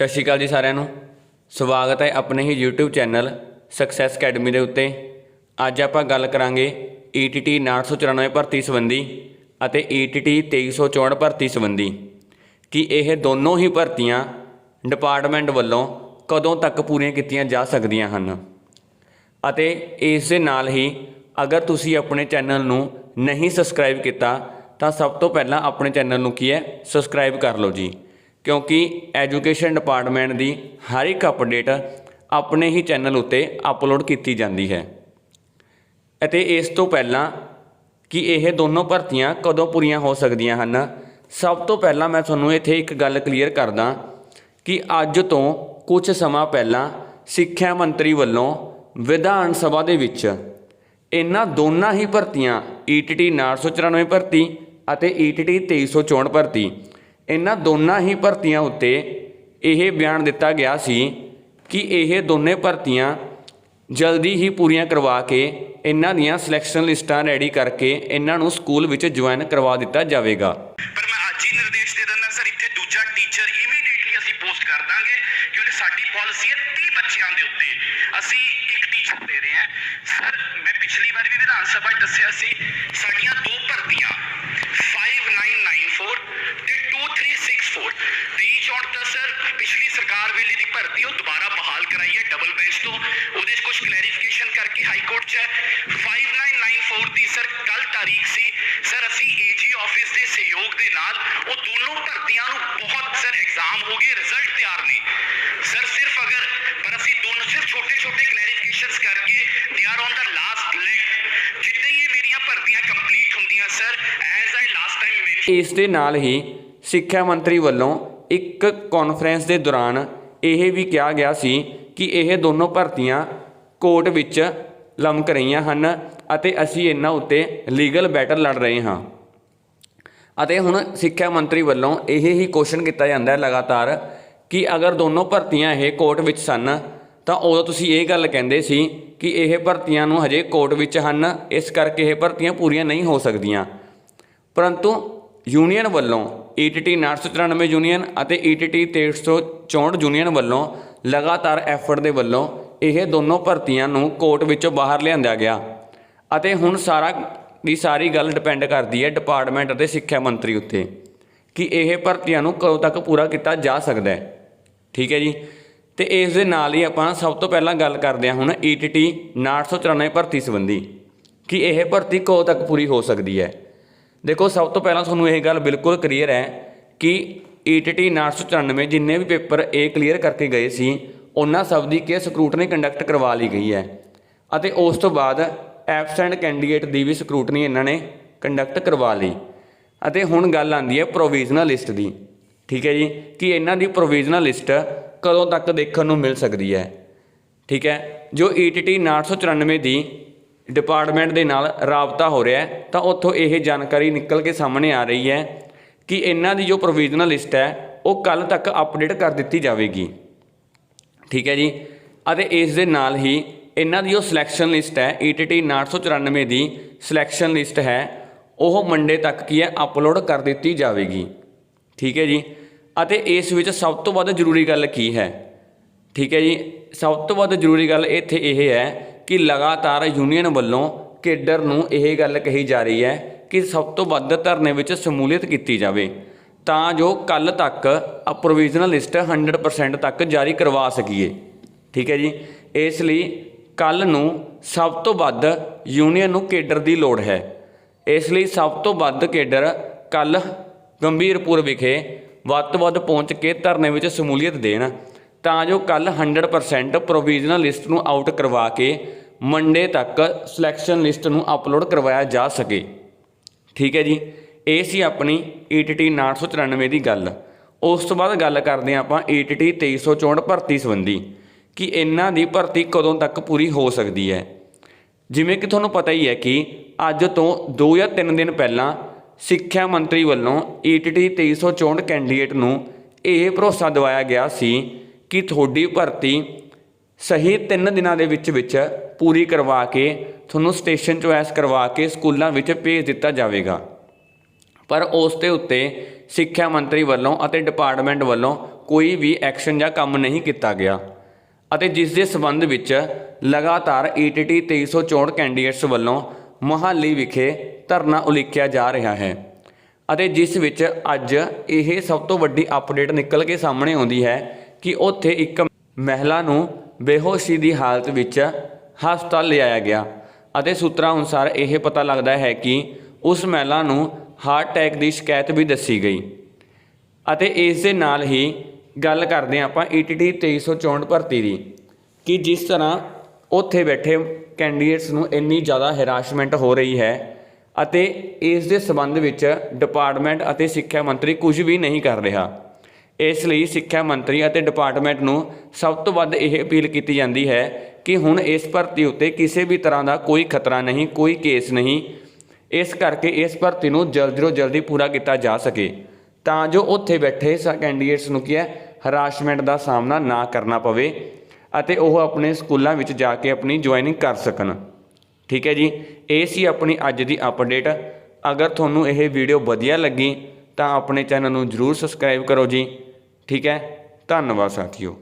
ਸਤਿ ਸ਼੍ਰੀ ਅਕਾਲ ਜੀ ਸਾਰਿਆਂ ਨੂੰ। ਸਵਾਗਤ ਹੈ ਆਪਣੇ ਹੀ YouTube ਚੈਨਲ ਸਕਸੈਸ ਅਕੈਡਮੀ ਦੇ ਉੱਤੇ। ਅੱਜ ਆਪਾਂ ਗੱਲ ਕਰਾਂਗੇ E ETT 994 ਭਰਤੀ ਸੰਬੰਧੀ ਅਤੇ E ETT 2364 ਭਰਤੀ ਸੰਬੰਧੀ। ਕਿ ਇਹ ਦੋਨੋਂ ਹੀ ਭਰਤੀਆਂ ਡਿਪਾਰਟਮੈਂਟ ਵੱਲੋਂ ਕਦੋਂ ਤੱਕ ਪੂਰੀਆਂ ਕੀਤੀਆਂ ਜਾ ਸਕਦੀਆਂ ਹਨ? ਅਤੇ ਇਸ ਦੇ ਨਾਲ ਹੀ ਅਗਰ ਤੁਸੀਂ ਆਪਣੇ ਚੈਨਲ ਨੂੰ ਨਹੀਂ ਸਬਸਕ੍ਰਾਈਬ ਕੀਤਾ, ਤਾਂ ਸਭ ਤੋਂ ਪਹਿਲਾਂ ਆਪਣੇ ਚੈਨਲ ਨੂੰ ਕੀ ਹੈ? ਸਬਸਕ੍ਰਾਈਬ ਕਰ ਲਓ ਜੀ। ਕਿਉਂਕਿ ਐਜੂਕੇਸ਼ਨ ਡਿਪਾਰਟਮੈਂਟ ਦੀ ਹਰ ਇੱਕ ਅਪਡੇਟ ਆਪਣੇ ਹੀ ਚੈਨਲ ਉੱਤੇ ਅਪਲੋਡ ਕੀਤੀ ਜਾਂਦੀ ਹੈ। ਅਤੇ ਇਸ ਤੋਂ ਪਹਿਲਾਂ ਕਿ ਇਹ ਦੋਨੋਂ ਭਰਤੀਆਂ ਕਦੋਂ ਪੂਰੀਆਂ ਹੋ ਸਕਦੀਆਂ ਹਨ, ਸਭ ਤੋਂ ਪਹਿਲਾਂ ਮੈਂ ਤੁਹਾਨੂੰ ਇੱਥੇ ਇੱਕ ਗੱਲ ਕਲੀਅਰ ਕਰਦਾ ਕਿ ਅੱਜ ਤੋਂ ਕੁਝ ਸਮਾਂ ਪਹਿਲਾਂ ਸਿੱਖਿਆ ਮੰਤਰੀ ਵੱਲੋਂ ਵਿਧਾਨ ਸਭਾ ਦੇ ਵਿੱਚ ਇਹਨਾਂ ਦੋਨਾਂ ਹੀ ਭਰਤੀਆਂ E ETT 994 ਭਰਤੀ ਅਤੇ E ETT 2364 ਭਰਤੀ ਇਹਨਾਂ ਦੋਨਾਂ ਹੀ ਭਰਤੀਆਂ ਉੱਤੇ ਇਹ ਬਿਆਨ ਦਿੱਤਾ ਗਿਆ ਸੀ ਕਿ ਇਹ ਦੋਨੇ ਭਰਤੀਆਂ ਜਲਦੀ ਹੀ ਪੂਰੀਆਂ ਕਰਵਾ ਕੇ ਇਹਨਾਂ ਦੀਆਂ ਸਿਲੈਕਸ਼ਨ ਲਿਸਟਾਂ ਰੈਡੀ ਕਰਕੇ ਇਹਨਾਂ ਨੂੰ ਸਕੂਲ ਵਿੱਚ ਜੁਆਇਨ ਕਰਵਾ ਦਿੱਤਾ ਜਾਵੇਗਾ। ਪਰ ਮੈਂ ਅੱਜ ਹੀ ਨਿਰਦੇਸ਼ ਦੇ ਦਿੰਦਾ ਸਰ, ਇੱਥੇ ਦੂਜਾ ਟੀਚਰ ਇਮੀਡੀਏਟਲੀ ਅਸੀਂ ਪੋਸਟ ਕਰ ਦਾਂਗੇ ਕਿਉਂਕਿ ਸਾਡੀ ਪਾਲਿਸੀ ਹੈ 30 ਬੱਚਿਆਂ ਦੇ ਉੱਤੇ। ਅਸੀਂ ਇੱਕ ਟੀਚਰ ਦੇ ਰਹੇ ਹਾਂ। ਸਰ, ਮੈਂ ਪਿਛਲੀ ਵਾਰ ਵੀ ਵਿਧਾਨ ਸਭਾ 'ਚ ਦੱਸਿਆ ਸੀ, ਸਾਡੀਆਂ ਦੋ ਭਰਤੀਆਂ 5994 ਤੇ 2364 23 ਚੌਂਟ ਤਾਂ ਸਰ ਪਿਛਲੀ ਸਰਕਾਰ ਵੇਲੇ ਦੀ ਭਰਤੀ ਉਹ ਦੁਬਾਰਾ ਬਹਾਲ ਕਰਾਈ ਹੈ ਡਬਲ ਬੈਂਚ ਤੋਂ। ਉਹਦੇ 'ਚ ਕੁਝ ਕਲੈਰੀਫਿਕੇਸ਼ਨ ਕਰਕੇ ਹਾਈ ਕੋਰਟ 'ਚ ਹੈ। 5994 ਦੀ ਸਰ ਕੱਲ ਤਾਰੀਖ ਸੀ। ਸਰ ਅਸੀਂ ਏਜੀ ਆਫਿਸ ਦੇ ਸਹਿਯੋਗ ਦੇ ਨਾਲ ਉਹ ਦੋਨੋਂ ਭਰਤੀਆਂ ਨੂੰ ਬਹੁਤ ਸਰ ਐਗਜ਼ਾਮ ਹੋ ਗਏ ਰਿਜ਼ਲਟ ਤਿਆਰ ਨੇ। ਸਰ ਸਿਰਫ ਅਗਰ ਪਰ ਅਸੀਂ ਦੋਨੋਂ ਸਿਰਫ ਛੋਟੇ ਛੋਟੇ ਕਲੈਰੀਫਿਕੇਸ਼ਨਸ ਕਰਕੇ they are on the last leg ਜਿੱਦਾਂ ਹੀ ਇਹ ਮੇਰੀਆਂ ਭਰਤੀਆਂ ਕੰਪਲੀਟ ਹੁੰਦੀਆਂ sir as I last time mention ਇਸ ਦੇ ਨਾਲ ਹੀ ਸਿੱਖਿਆ ਮੰਤਰੀ ਵੱਲੋਂ ਇੱਕ ਕਾਨਫਰੰਸ ਦੇ ਦੌਰਾਨ ਇਹ ਵੀ ਕਿਹਾ ਗਿਆ ਸੀ ਕਿ ਇਹ ਦੋਨੋਂ ਭਰਤੀਆਂ ਕੋਰਟ ਵਿੱਚ ਲਮਕ ਰਹੀਆਂ ਹਨ ਅਤੇ ਅਸੀਂ ਇਹਨਾਂ ਉੱਤੇ ਲੀਗਲ ਬੈਟਲ ਲੜ ਰਹੇ ਹਾਂ। ਅਤੇ ਹੁਣ ਸਿੱਖਿਆ ਮੰਤਰੀ ਵੱਲੋਂ ਇਹ ਹੀ ਕੁਐਸਚਨ ਕੀਤਾ ਜਾਂਦਾ ਹੈ ਲਗਾਤਾਰ ਕਿ ਅਗਰ ਦੋਨੋਂ ਭਰਤੀਆਂ ਇਹ ਕੋਰਟ ਵਿੱਚ ਸਨ, ਤਾਂ ਉਦੋਂ ਤੁਸੀਂ ਇਹ ਗੱਲ ਕਹਿੰਦੇ ਸੀ ਕਿ ਇਹ ਭਰਤੀਆਂ ਨੂੰ ਹਜੇ ਕੋਰਟ ਵਿੱਚ ਹਨ, ਇਸ ਕਰਕੇ ਇਹ ਭਰਤੀਆਂ ਪੂਰੀਆਂ ਨਹੀਂ ਹੋ ਸਕਦੀਆਂ। ਪਰੰਤੂ ਯੂਨੀਅਨ ਵੱਲੋਂ E ETT 994 ਯੂਨੀਅਨ ਅਤੇ E ETT 364 ਯੂਨੀਅਨ ਵੱਲੋਂ ਲਗਾਤਾਰ ਐਫਰਟ ਦੇ ਵੱਲੋਂ ਇਹ ਦੋਨੋਂ ਭਰਤੀਆਂ ਨੂੰ ਕੋਰਟ ਵਿੱਚੋਂ ਬਾਹਰ ਲਿਆਂਦਾ ਗਿਆ ਅਤੇ ਹੁਣ ਸਾਰਾ ਦੀ ਸਾਰੀ ਗੱਲ ਡਿਪੈਂਡ ਕਰਦੀ ਹੈ ਡਿਪਾਰਟਮੈਂਟ ਅਤੇ ਸਿੱਖਿਆ ਮੰਤਰੀ ਉੱਤੇ ਕਿ ਇਹ ਭਰਤੀਆਂ ਨੂੰ ਕਦੋਂ ਤੱਕ ਪੂਰਾ ਕੀਤਾ ਜਾ ਸਕਦਾ ਹੈ ਠੀਕ ਹੈ ਜੀ ਤੇ ਇਸ ਦੇ ਨਾਲ ਹੀ ਆਪਾਂ ਸਭ ਤੋਂ ਪਹਿਲਾਂ ਗੱਲ ਕਰਦੇ ਹਾਂ ਹੁਣ E ETT 994 ਭਰਤੀ ਸੰਬੰਧੀ ਕਿ ਇਹ ਭਰਤੀ ਕਦੋਂ ਤੱਕ ਪੂਰੀ ਹੋ ਸਕਦੀ ਹੈ ਦੇਖੋ, ਸਭ ਤੋਂ ਪਹਿਲਾਂ ਤੁਹਾਨੂੰ ਇਹ ਗੱਲ ਬਿਲਕੁਲ ਕਲੀਅਰ ਹੈ ਕਿ E ETT 994 ਜਿੰਨੇ ਵੀ ਪੇਪਰ ਇਹ ਕਲੀਅਰ ਕਰਕੇ ਗਏ ਸੀ, ਉਹਨਾਂ ਸਭ ਦੀ ਕੇ ਸਕਰੂਟਨੀ ਕੰਡਕਟ ਕਰਵਾ ਲਈ ਗਈ ਹੈ। ਅਤੇ ਉਸ ਤੋਂ ਬਾਅਦ ਐਬਸੈਂਟ ਕੈਂਡੀਡੇਟ ਦੀ ਵੀ ਸਕਰੂਟਨੀ ਇਹਨਾਂ ਨੇ ਕੰਡਕਟ ਕਰਵਾ ਲਈ। ਅਤੇ ਹੁਣ ਗੱਲ ਆਉਂਦੀ ਹੈ ਪ੍ਰੋਵੀਜ਼ਨਲ ਲਿਸਟ ਦੀ। ਠੀਕ ਹੈ ਜੀ? ਕਿ ਇਹਨਾਂ ਦੀ ਪ੍ਰੋਵੀਜ਼ਨਲ ਲਿਸਟ ਕਦੋਂ ਤੱਕ ਦੇਖਣ ਨੂੰ ਮਿਲ ਸਕਦੀ ਹੈ? ਠੀਕ ਹੈ? ਜੋ E ETT 994 ਦੀ ਡਿਪਾਰਟਮੈਂਟ ਦੇ ਨਾਲ ਰਾਬਤਾ ਹੋ ਰਿਹਾ ਹੈ, ਤਾਂ ਉੱਥੋਂ ਇਹ ਜਾਣਕਾਰੀ ਨਿਕਲ ਕੇ ਸਾਹਮਣੇ ਆ ਰਹੀ ਹੈ ਕਿ ਇਹਨਾਂ ਦੀ ਜੋ ਪ੍ਰੋਵੀਜ਼ਨਲ ਲਿਸਟ ਹੈ, ਉਹ ਕੱਲ ਤੱਕ ਅਪਡੇਟ ਕਰ ਦਿੱਤੀ ਜਾਵੇਗੀ। ਠੀਕ ਹੈ ਜੀ? ਅਤੇ ਇਸ ਦੇ ਨਾਲ ਹੀ ਇਹਨਾਂ ਦੀ ਜੋ ਸਿਲੈਕਸ਼ਨ ਲਿਸਟ ਹੈ E ETT 994 ਦੀ ਸਿਲੈਕਸ਼ਨ ਲਿਸਟ ਹੈ, ਉਹ ਮੰਡੇ ਤੱਕ ਕੀ ਹੈ ਅਪਲੋਡ ਕਰ ਦਿੱਤੀ ਜਾਵੇਗੀ। ਠੀਕ ਹੈ ਜੀ? ਅਤੇ ਇਸ ਵਿੱਚ ਸਭ ਤੋਂ ਵੱਧ ਜ਼ਰੂਰੀ ਗੱਲ ਕੀ ਹੈ? ਠੀਕ ਹੈ ਜੀ? ਸਭ ਤੋਂ ਵੱਧ ਜ਼ਰੂਰੀ ਗੱਲ ਇੱਥੇ ਇਹ ਹੈ ਕਿ ਲਗਾਤਾਰ ਯੂਨੀਅਨ ਵੱਲੋਂ ਕੇਡਰ ਨੂੰ ਇਹ ਗੱਲ ਕਹੀ ਜਾ ਰਹੀ ਹੈ ਕਿ ਸਭ ਤੋਂ ਵੱਧ ਧਰਨੇ ਵਿੱਚ ਸ਼ਮੂਲੀਅਤ ਕੀਤੀ ਜਾਵੇ, ਤਾਂ ਜੋ ਕੱਲ ਤੱਕ ਪ੍ਰੋਵੀਜ਼ਨਲ ਲਿਸਟ 100% ਤੱਕ ਜਾਰੀ ਕਰਵਾ ਸਕੀਏ। ਠੀਕ ਹੈ ਜੀ? ਇਸ ਲਈ ਕੱਲ ਨੂੰ ਸਭ ਤੋਂ ਵੱਧ ਯੂਨੀਅਨ ਨੂੰ ਕੇਡਰ ਦੀ ਲੋੜ ਹੈ। ਇਸ ਲਈ ਸਭ ਤੋਂ ਵੱਧ ਕੇਡਰ ਕੱਲ ਗੰਭੀਰਪੁਰ ਵਿਖੇ ਵੱਧ ਤੋਂ ਵੱਧ ਪਹੁੰਚ ਕੇ ਧਰਨੇ ਵਿੱਚ ਸ਼ਮੂਲੀਅਤ ਦੇਣ ਤਾਂ ਜੋ ਕੱਲ 100% ਪ੍ਰੋਵੀਜ਼ਨਲ ਲਿਸਟ ਨੂੰ ਆਊਟ ਕਰਵਾ ਕੇ ਮੰਡੇ ਤੱਕ ਸਿਲੈਕਸ਼ਨ ਲਿਸਟ ਨੂੰ ਅਪਲੋਡ ਕਰਵਾਇਆ ਜਾ ਸਕੇ। ਠੀਕ ਹੈ ਜੀ? ਇਹ ਸੀ ਆਪਣੀ E ETT 994 ਦੀ ਗੱਲ। ਉਸ ਤੋਂ ਬਾਅਦ ਗੱਲ ਕਰਦੇ ਹਾਂ ਆਪਾਂ E ETT 2364 ਭਰਤੀ ਸੰਬੰਧੀ ਕਿ ਇਹਨਾਂ ਦੀ ਭਰਤੀ ਕਦੋਂ ਤੱਕ ਪੂਰੀ ਹੋ ਸਕਦੀ ਹੈ। ਜਿਵੇਂ ਕਿ ਤੁਹਾਨੂੰ ਪਤਾ ਹੀ ਹੈ ਕਿ ਅੱਜ ਤੋਂ 2 ਜਾਂ 3 ਦਿਨ ਪਹਿਲਾਂ ਸਿੱਖਿਆ ਮੰਤਰੀ ਵੱਲੋਂ E ETT 2364 ਕੈਂਡੀਡੇਟ ਨੂੰ ਇਹ ਭਰੋਸਾ ਦਿਵਾਇਆ ਗਿਆ ਸੀ ਕਿ ਤੁਹਾਡੀ ਭਰਤੀ ਸਹੀ 3 ਦਿਨਾਂ ਦੇ ਵਿੱਚ ਵਿੱਚ ਪੂਰੀ ਕਰਵਾ ਕੇ ਤੁਹਾਨੂੰ ਸਟੇਸ਼ਨ ਚੋਇਸ ਕਰਵਾ ਕੇ ਸਕੂਲਾਂ ਵਿੱਚ ਭੇਜ ਦਿੱਤਾ ਜਾਵੇਗਾ। ਪਰ ਉਸ ਦੇ ਉੱਤੇ ਸਿੱਖਿਆ ਮੰਤਰੀ ਵੱਲੋਂ ਅਤੇ ਡਿਪਾਰਟਮੈਂਟ ਵੱਲੋਂ ਕੋਈ ਵੀ ਐਕਸ਼ਨ ਜਾਂ ਕੰਮ ਨਹੀਂ ਕੀਤਾ ਗਿਆ ਅਤੇ ਜਿਸ ਦੇ ਸਬੰਧ ਵਿੱਚ ਲਗਾਤਾਰ E ETT 2364 ਕੈਂਡੀਡੇਟਸ ਵੱਲੋਂ ਮੁਹਾਲੀ ਵਿਖੇ ਧਰਨਾ ਉਲੀਕਿਆ ਜਾ ਰਿਹਾ ਹੈ ਅਤੇ ਜਿਸ ਵਿੱਚ ਅੱਜ ਇਹ ਸਭ ਤੋਂ ਵੱਡੀ ਅਪਡੇਟ ਨਿਕਲ ਕੇ ਸਾਹਮਣੇ ਆਉਂਦੀ ਹੈ ਕਿ ਉੱਥੇ ਇੱਕ ਮਹਿਲਾ ਨੂੰ ਬੇਹੋਸ਼ੀ ਦੀ ਹਾਲਤ ਵਿੱਚ ਹਸਪਤਾਲ ਲਿਆਇਆ ਗਿਆ ਅਤੇ ਸੂਤਰਾਂ ਅਨੁਸਾਰ ਇਹ ਪਤਾ ਲੱਗਦਾ ਹੈ ਕਿ ਉਸ ਮਹਿਲਾ ਨੂੰ ਹਾਰਟ ਅਟੈਕ ਦੀ ਸ਼ਿਕਾਇਤ ਵੀ ਦੱਸੀ ਗਈ। ਅਤੇ ਇਸ ਦੇ ਨਾਲ ਹੀ ਗੱਲ ਕਰਦੇ ਹਾਂ ਆਪਾਂ E ETT 2364 ਭਰਤੀ ਦੀ, ਕਿ ਜਿਸ ਤਰ੍ਹਾਂ ਉੱਥੇ ਬੈਠੇ ਕੈਂਡੀਡੇਟਸ ਨੂੰ ਇੰਨੀ ਜ਼ਿਆਦਾ ਹੈਰਾਸਮੈਂਟ ਹੋ ਰਹੀ ਹੈ ਅਤੇ ਇਸ ਦੇ ਸੰਬੰਧ ਵਿੱਚ ਡਿਪਾਰਟਮੈਂਟ ਅਤੇ ਸਿੱਖਿਆ ਮੰਤਰੀ ਕੁਝ ਵੀ ਨਹੀਂ ਕਰ ਰਿਹਾ। ਇਸ ਲਈ ਸਿੱਖਿਆ ਮੰਤਰੀ ਅਤੇ ਡਿਪਾਰਟਮੈਂਟ ਨੂੰ ਸਭ ਤੋਂ ਵੱਧ ਇਹ ਅਪੀਲ ਕੀਤੀ ਜਾਂਦੀ ਹੈ ਕਿ ਹੁਣ ਇਸ ਭਰਤੀ ਉੱਤੇ ਕਿਸੇ ਵੀ ਤਰ੍ਹਾਂ ਦਾ ਕੋਈ ਖਤਰਾ ਨਹੀਂ, ਕੋਈ ਕੇਸ ਨਹੀਂ। ਇਸ ਕਰਕੇ ਇਸ ਭਰਤੀ ਨੂੰ ਜਲਦੀ ਤੋਂ ਜਲਦੀ ਪੂਰਾ ਕੀਤਾ ਜਾ ਸਕੇ। ਤਾਂ ਜੋ ਉੱਥੇ ਬੈਠੇ ਸ ਕੈਂਡੀਡੇਟਸ ਨੂੰ ਕੀ ਹੈ ਹਰਾਸਮੈਂਟ ਦਾ ਸਾਹਮਣਾ ਨਾ ਕਰਨਾ ਪਵੇ ਅਤੇ ਉਹ ਆਪਣੇ ਸਕੂਲਾਂ ਵਿੱਚ ਜਾ ਕੇ ਆਪਣੀ ਜੁਆਇਨਿੰਗ ਕਰ ਸਕਣ। ਠੀਕ ਹੈ ਜੀ? ਇਹ ਸੀ ਆਪਣੀ ਅੱਜ ਦੀ ਅਪਡੇਟ ਅਗਰ ਤੁਹਾਨੂੰ ਇਹ ਵੀਡੀਓ ਵਧੀਆ ਲੱਗੀ ਤਾਂ ਆਪਣੇ ਚੈਨਲ ਨੂੰ ਜਰੂਰ ਸਬਸਕ੍ਰਾਈਬ ਕਰੋ ਜੀ। ਠੀਕ ਹੈ? ਧੰਨਵਾਦ ਸਾਥੀਓ।